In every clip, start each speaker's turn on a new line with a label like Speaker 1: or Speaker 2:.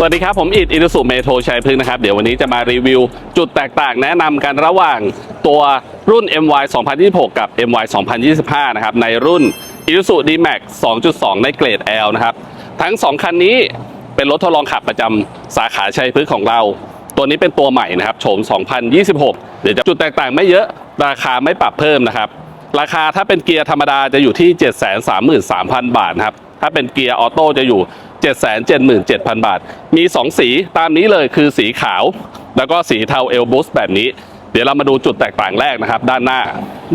Speaker 1: สวัสดีครับ ผมอิดอิรุสุเมโทชัยพฤกษ์นะครับ เดี๋ยววันนี้จะมารีวิว จุดแตกต่างแนะนำกันระหว่างตัวรุ่น MY 2026 กับ MY 2025 นะครับ ในรุ่น Isuzu D-Max 2.2 ในเกรด L นะครับ ทั้ง 2 คันนี้เป็นรถทดลองขับประจำสาขาชัยพฤกษ์ของเรา ตัวนี้เป็นตัวใหม่นะครับโฉม 2026 เดี๋ยวจะจุดแตกต่างไม่เยอะราคาไม่ปรับเพิ่มนะครับ ราคาถ้าเป็นเกียร์ธรรมดาจะอยู่ที่ 733,000 บาทนะครับถ้าเป็นเกียร์ออโต้จะอยู่ 777,000 บาท มี 2 สีตามนี้เลยคือสีขาว แล้วก็สีเทาเอลบุสแบบนี้ เดี๋ยวเรามาดูจุดแตกต่างแรกนะครับ ด้านหน้า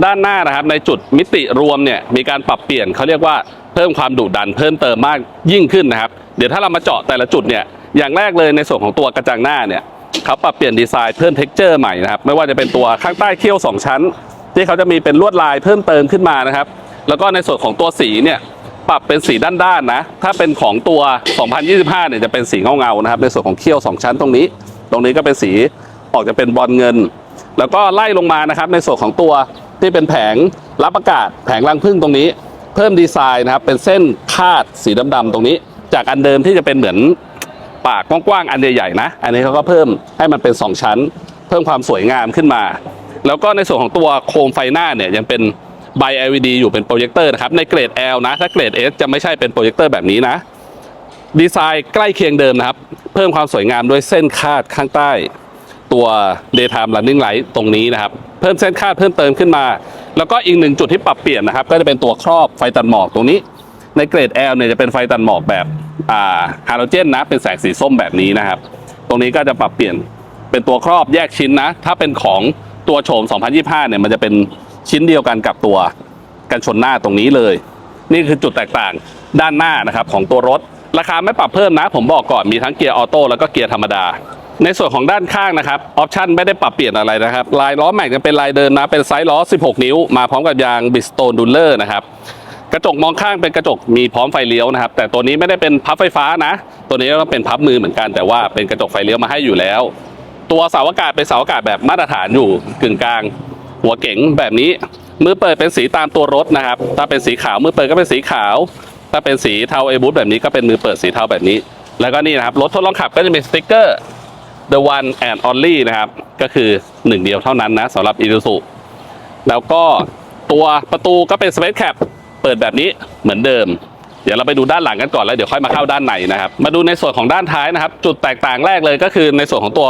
Speaker 1: ด้านหน้านะครับในจุดมิติรวมเนี่ยมีการปรับเปลี่ยนเขาเรียกว่าเพิ่มความดุดันเพิ่มเติมมากยิ่งขึ้นนะครับ เดี๋ยวถ้าเรามาเจาะแต่ละจุดเนี่ยอย่างแรกเลยในส่วนของตัวกระจังหน้าเนี่ยเขาปรับเปลี่ยนดีไซน์เพิ่มเท็กเจอร์ใหม่นะครับไม่ว่าจะเป็นตัวข้างใต้เขี้ยวสองชั้น ที่เขาจะมีเป็นลวดลายเพิ่มเติมขึ้นมานะครับ แล้วก็ในส่วนของตัวสีเนี่ย ปรับเป็นสีด้านๆนะ ถ้าเป็นของตัว 2025 เนี่ยจะเป็นสีเงาๆนะครับ ในส่วนของเขี้ยว 2 ชั้นตรงนี้ ตรงนี้ก็เป็นสีออกจะเป็นบอลเงิน แล้วก็ไล่ลงมานะครับ ในส่วนของตัวที่เป็นแผงรับอากาศ แผงรังพึ่งตรงนี้ เพิ่มดีไซน์นะครับ เป็นเส้นคาดสีดำๆตรงนี้ จากอันเดิมที่จะเป็นเหมือนปากกว้างๆอันใหญ่ๆนะ อันนี้เขาก็เพิ่มให้มันเป็น 2 ชั้น เพิ่มความสวยงามขึ้นมา แล้วก็ในส่วนของตัวโคมไฟหน้าเนี่ยยังเป็น ใบ LED อยู่เป็นโปรเจคเตอร์นะครับในเกรด L นะ ถ้าเกรด S จะไม่ใช่เป็นโปรเจคเตอร์แบบนี้นะ ดีไซน์ใกล้เคียงเดิมนะครับ เพิ่มความสวยงามด้วยเส้นคาดข้างใต้ตัว daytime running light ตรงนี้นะครับ เพิ่มเส้นคาดเพิ่มเติมขึ้นมา แล้วก็อีกหนึ่งจุดที่ปรับเปลี่ยนนะครับ ก็จะเป็นตัวครอบไฟตัดหมอกตรงนี้ ในเกรด L เนี่ยจะเป็นไฟตัดหมอกแบบฮาโลเจนนะ เป็นแสงสีส้มแบบนี้นะครับ ตรงนี้ก็จะปรับเปลี่ยนเป็นตัวครอบแยกชิ้นนะ ถ้าเป็นของตัวโฉม 2025 เนี่ยมันจะเป็น ชิ้นเดียวกันกับตัวกันชนหน้าตรงนี้เลย นี่คือจุดแตกต่างด้านหน้านะครับของตัวรถ ราคาไม่ปรับเพิ่มนะ ผมบอกก่อนมีทั้งเกียร์ออโต้แล้วก็เกียร์ธรรมดา ในส่วนของด้านข้างนะครับออปชันไม่ได้ปรับเปลี่ยนอะไรนะครับลายล้อแม็กยังเป็นลายเดิมนะเป็นไซส์ล้อ 16 นิ้ว มาพร้อมกับยางบิสโตนดูลเลอร์นะครับกระจกมองข้างเป็นกระจกมีพร้อมไฟเลี้ยวนะครับ แต่ตัวนี้ไม่ได้เป็นพับไฟฟ้านะ ตัวนี้ก็เป็นพับมือเหมือนกัน แต่ว่าเป็นกระจกไฟเลี้ยวมาให้อยู่แล้ว ตัวเสาอากาศเป็นเสาอากาศแบบมาตรฐานอยู่กึ่งกลาง หัวเก๋งแบบนี้ มือเปิดเป็นสีตามตัวรถนะครับ ถ้าเป็นสีขาวมือเปิดก็เป็นสีขาว ถ้าเป็นสีเทาเอบูทแบบนี้ก็เป็นมือเปิดสีเทาแบบนี้ แล้วก็นี่นะครับรถทดลองขับก็จะมีสติ๊กเกอร์ the one and only นะครับ ก็คือหนึ่งเดียวเท่านั้นนะสำหรับ Isuzu แล้วก็ตัวประตูก็เป็น Space Cap เปิดแบบนี้เหมือนเดิม เดี๋ยวเราไปดูด้านหลังกันก่อนแล้วเดี๋ยวค่อยมาเข้าด้านในนะครับ มาดูในส่วนของด้านท้ายนะครับ จุดแตกต่างแรกเลยก็คือในส่วนของตัว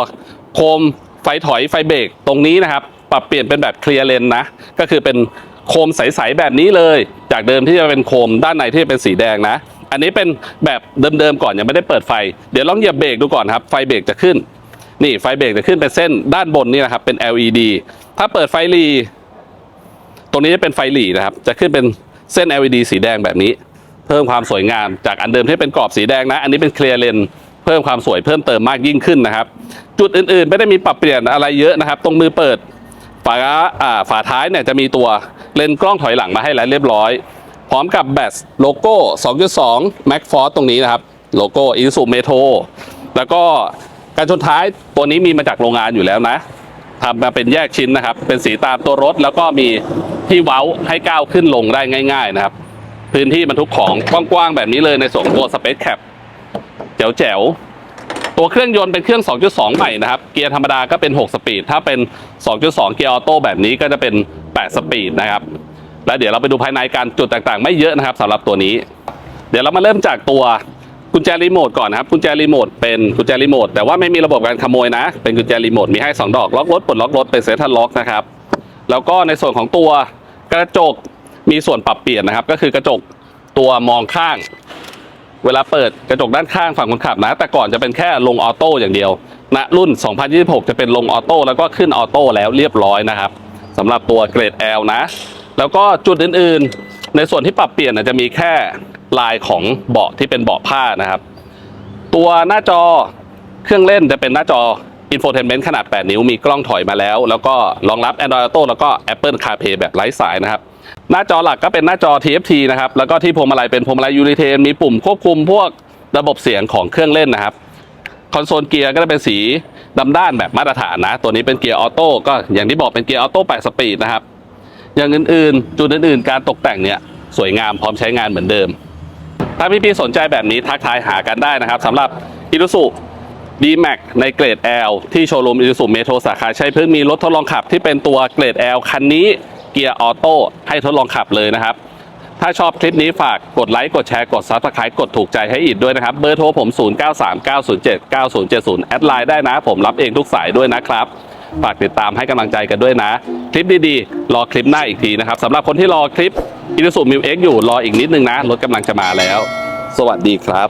Speaker 1: โคมไฟถอยไฟเบรกตรงนี้นะครับ ปรับเปลี่ยนเป็นแบบเคลียร์เลนนะก็คือเป็นโคมใสๆแบบนี้เลย จากเดิมที่จะเป็นโคมด้านในที่เป็นสีแดงนะ อันนี้เป็นแบบเดิมๆก่อนยังไม่ได้เปิดไฟ เดี๋ยวลองเหยียบเบรกดูก่อนครับ ไฟเบรกจะขึ้น นี่ไฟเบรกจะขึ้นเป็นเส้นด้านบนนี่นะครับเป็น LED ถ้าเปิดไฟหรีตรงนี้จะเป็นไฟหลีนะครับ จะขึ้นเป็นเส้น LED สีแดงแบบนี้ เพิ่มความสวยงามจากอันเดิมที่เป็นกรอบสีแดงนะ อันนี้เป็นเคลียร์เลนเพิ่มความสวยเพิ่มเติมมากยิ่งขึ้นนะครับ จุดอื่นๆ ไม่ได้มีปรับเปลี่ยนอะไรเยอะนะครับ ตรงมือเปิด ฝาฝาท้ายเนี่ยจะมีตัวเลนส์กล้องถอยหลังมาให้แล้วเรียบร้อย พร้อมกับแบตโลโก้ 2.2 Max Force ตรงนี้นะครับ โลโก้ Isuzu Metro แล้วก็การชนท้ายตัวนี้มีมาจากโรงงานอยู่แล้วนะทำมาเป็นแยกชิ้นนะครับ เป็นสีตามตัวรถ แล้วก็มีที่เว้าให้ก้าวขึ้นลงได้ง่าย ๆ นะครับ พื้นที่บรรทุกของกว้างๆแบบนี้เลยในส่วนของตัว Space Cap แจ๋วๆ ตัวเครื่องยนต์เป็นเครื่อง 2.2 ใหม่นะครับ เกียร์ธรรมดาก็เป็น 6 สปีด ถ้าเป็น 2.2 เกียร์ออโต้แบบนี้ก็จะเป็น 8 สปีดนะครับ แล้วเดี๋ยวเราไปดูภายในการจุดต่างๆ ไม่เยอะนะครับสำหรับตัวนี้ เดี๋ยวเรามาเริ่มจากตัวกุญแจรีโมทก่อนนะครับ กุญแจรีโมทเป็นกุญแจรีโมทแต่ว่าไม่มีระบบการขโมยนะ เป็นกุญแจรีโมทมีให้ 2 ดอก ล็อกรถปลดล็อกรถเป็นเซทัลล็อกนะครับ แล้วก็ในส่วนของตัวกระจกมีส่วนปรับเปลี่ยนนะครับ ก็คือกระจกตัวมองข้าง เวลาเปิดกระจกด้านข้างฝั่งคนขับนะ แต่ก่อนจะเป็นแค่ลงออโต้อย่างเดียวณรุ่น 2026 จะเป็นลงออโต้แล้วก็ขึ้นออโต้แล้วเรียบร้อยนะครับสำหรับตัวเกรด L นะ แล้วก็จุดอื่นๆ ในส่วนที่ปรับเปลี่ยนจะมีแค่ลายของเบาะที่เป็นเบาะผ้านะครับ ตัวหน้าจอเครื่องเล่นจะเป็นหน้าจอ infotainment ขนาด 8 นิ้วมีกล้องถอยมาแล้ว แล้วก็รองรับ Android Auto แล้วก็ Apple CarPlay แบบไร้สายนะครับ หน้าจอหลักก็เป็นหน้าจอ TFT นะครับ แล้วก็ที่พวงมาลัยเป็นพวงมาลัยยูริเทนมีปุ่มควบคุมพวกระบบเสียงของเครื่องเล่นนะครับคอนโซลเกียร์ก็จะเป็นสีดำด้านแบบมาตรฐานนะ ตัวนี้เป็นเกียร์ออโต้ก็อย่างที่บอกเป็นเกียร์ออโต้8สปีดนะครับ อย่างอื่นๆ จุดอื่นๆ การตกแต่งเนี่ยสวยงามพร้อมใช้งานเหมือนเดิม ถ้าพี่ๆสนใจแบบนี้ทักทายหากันได้นะครับสำหรับ i ิ u สุ D-Max ในเกรด L ที่โชว์รูมอิซูซูเมโทรสาขาชัยพฤกษ์มีรถทดลองขับที่เป็นตัวเกรด L คันนี้เกียร์ออโต้ให้ทดลองขับเลยนะครับ ถ้าชอบคลิปนี้ฝากกดไลค์กดแชร์กด Subscribe กดถูกใจให้อีกด้วยนะครับ เบอร์โทรผม 0939079070 แอดไลน์ได้นะ ผมรับเองทุกสายด้วยนะครับ ฝากติดตามให้กำลังใจกันด้วยนะ คลิปดีๆ รอคลิปหน้าอีกทีนะครับสำหรับคนที่รอคลิป i s u z u m i x อยู่รออีกนิดนึงนะรถกำลังจะมาแล้ว สวัสดีครับ